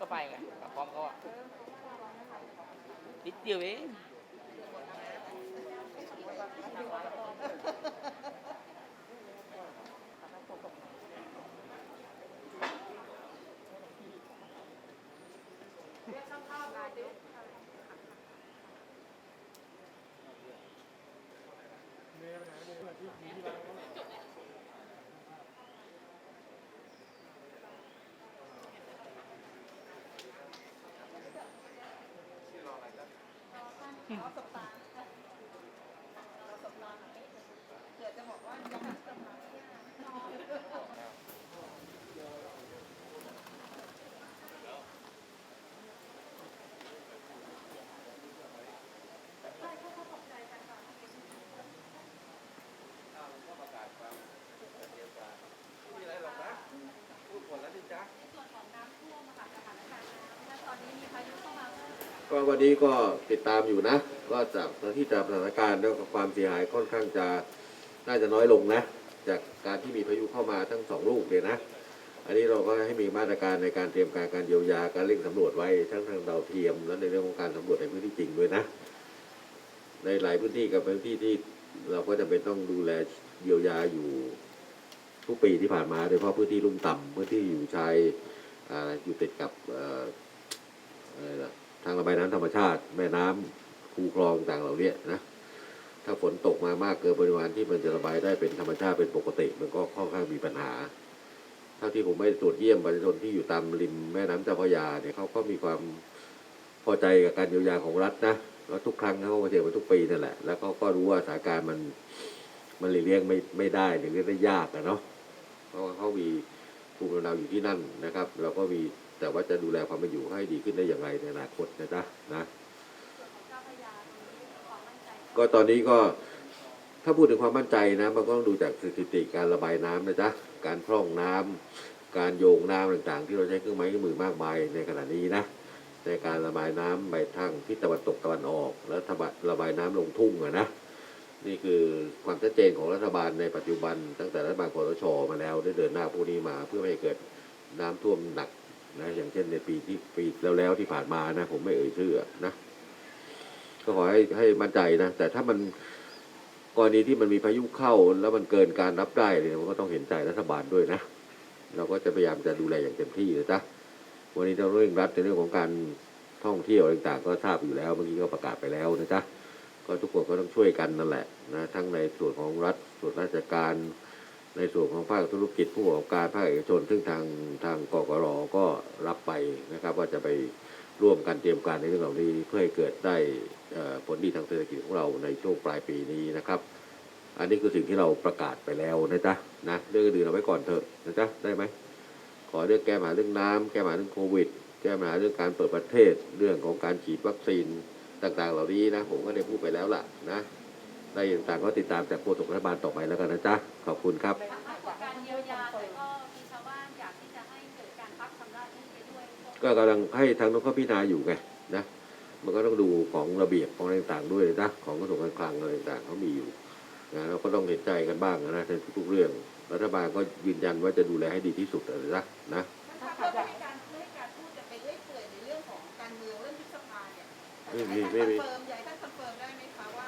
ก็ไปไงกับพร้อมเขาอะนิดเดียวเอง มีอะไรหรอกนะพูดหมดแล้วดิจ๊ะ ก็วันนี้ก็ติดตามอยู่นะ ก็จากที่จากสถานการณ์แล้วก็ความเสียหายค่อนข้างจะน่าจะน้อยลงนะ จากการที่มีพายุเข้ามาทั้งสองลูกเนี่ยนะ อันนี้เราก็ให้มีมาตรการในการเตรียมการการเยียวยาการเร่งสำรวจไว้ทั้งทางดาวเทียม และในเรื่องของการสำรวจในพื้นที่จริงด้วยนะ ในหลายพื้นที่กับพื้นที่ที่เราก็จะเป็นต้องดูแลเยียวยาอยู่ทุกปีที่ผ่านมาโดยเฉพาะพื้นที่ลุ่มต่ำพื้นที่อยู่ชายออยู่ติดกับเอ่ออะไรล่ะ ทางระบายน้ำธรรมชาติ แม่น้ำคูคลองต่างเหล่านี้นะถ้าฝนตกมามากเกินปริมาณที่มันจะระบายได้เป็นธรรมชาติเป็นปกติ มันก็ค่อนข้างมีปัญหาเท่าที่ผมไม่ตรวจเยี่ยมประชาชนที่อยู่ตามริมแม่น้ำเจ้าพระยาเนี่ยเขาก็มีความพอใจกับการเยียวยาของรัฐนะแล้วทุกครั้งเขาก็เจอมาทุกปีนั่นแหละ แล้วเขาก็รู้ว่าสถานการณ์มันมันหลีกเลี่ยงไม่ไม่ได้หลีกเลี่ยงได้ยากอะเนาะเพราะว่าเขามีภูมิลำเนาอยู่ที่นั่นนะครับ เราก็มี แต่ว่าจะดูแลความเป็นอยู่ให้ดีขึ้นได้อย่างไรในอนาคตนะจ๊ะนะก็ตอนนี้ก็ถ้าพูดถึงความมั่นใจนะมันก็ต้องดูจากสถิติการระบายน้ำนะจ๊ะการพร่องน้ำการโยงน้ำต่างๆ ที่เราใช้เครื่องไม้เครื่องมือมากมายในขณะนี้นะในการระบายน้ำไปทางทิศตะวันตกตะวันออก แล้วระบายน้ำลงทุ่งอะนะนี่คือความชัดเจนของรัฐบาลในปัจจุบัน ตั้งแต่รัฐบาลคอสชมาแล้วได้เดินหน้าพวกนี้มาเพื่อไม่ให้เกิดน้ำท่วมหนัก นะอย่างเช่นในปีที่ปีแล้วๆที่ผ่านมานะ ผมไม่เอ่ยชื่อนะก็ขอให้ให้มั่นใจนะแต่ถ้ามันกรณีที่มันมีพายุเข้าแล้วมันเกินการรับได้เนี่ยมันก็ต้องเห็นใจรัฐบาลด้วยนะ เราก็จะพยายามจะดูแลอย่างเต็มที่นะจ๊ะวันนี้เราเร่งรัดในเรื่องของการท่องเที่ยวต่างๆ ก็ทราบอยู่แล้วเมื่อกี้ก็ประกาศไปแล้วนะจ๊ะก็ทุกคนก็ต้องช่วยกันนั่นแหละนะทั้งในส่วนของรัฐส่วนราชการ ในส่วนของภาคธุรกิจผู้ประกอบการภาคเอกชน ซึ่งทางทางกกรก็รับไปนะครับ ว่าจะไปร่วมกันเตรียมการในเรื่องเหล่านี้เพื่อให้เกิดได้ผลดีทางเศรษฐกิจของเราในช่วงปลายปีนี้นะครับ อันนี้คือสิ่งที่เราประกาศไปแล้วนะจ๊ะนะเรื่องอื่นเอาไว้ก่อนเถอะนะจ๊ะได้ไหมขอเรื่องแก้ปัญหาเรื่องน้ำแก้ปัญหาเรื่องโควิด แก้ปัญหาเรื่องการเปิดประเทศ เรื่องของการฉีดวัคซีนต่างๆ เหล่านี้นะผมก็ได้พูดไปแล้วล่ะนะ ได้อย่างต่างก็ติดตามจากโฆษกรัฐบาลต่อไปแล้วกันนะจ๊ะ ขอบคุณครับการเยียวยาแต่ก็มีชาวบ้านอยากที่จะให้เกิดการพักชำระหนี้ไปด้วยก็กำลังให้ทางนู้นเขาพิจารณาอยู่ไงนะ มันก็ต้องดูของระเบียบของอะไรต่างๆด้วยนะของกระทรวงการคลังอะไรต่างๆเขามีอยู่นะเราก็ต้องเห็นใจกันบ้างนะในทุกๆเรื่อง รัฐบาลก็ยืนยันว่าจะดูแลให้ดีที่สุดนะนะถ้าเพื่อไม่ให้การไม่ให้การพูดจะไปเรื่อยเปื่อยในเรื่องของการเมืองเรื่องยุบสภาเนี่ยไม่มีอยากไม่ให้มีท่านคอนเฟิร์มอยากให้ท่านคอนเฟิร์มได้ไหมคะว่า